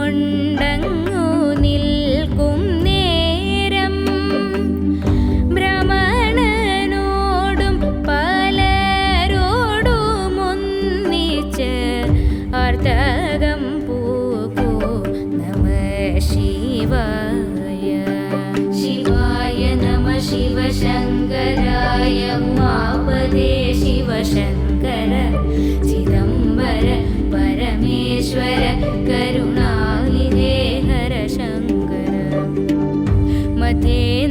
കൊണ്ടങ്ങു നിൽക്കും നേരം. ഭ്രമണനോടും പലരോടും മധ്യേ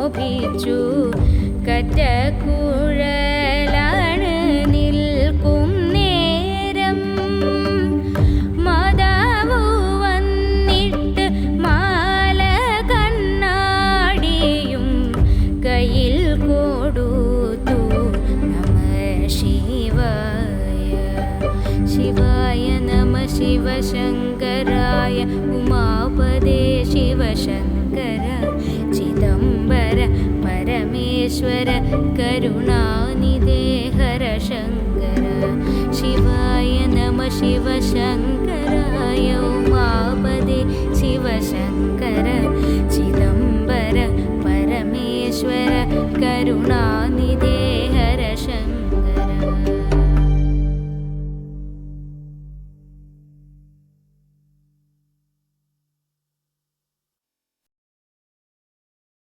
ശോഭിച്ചു. കറ്റക്കുഴലാണ് നിൽക്കും നേരം. വന്നിട്ട് മാല കണ്ണാടിയും കയ്യിൽ കൊടുത്തു. നമ ശിവായ. ശിവായ നമ ശിവശങ്കരായ. ഉമാപദേ ശിവശങ്കര. പരമേശ്വര കരുണാനിധേ ഹര ശങ്കര ശിവായ നമ ശിവശങ്കരായ ഉമാപദേ ശിവശങ്കര ചിദംബര പരമേശ്വര കരുണാനിധേ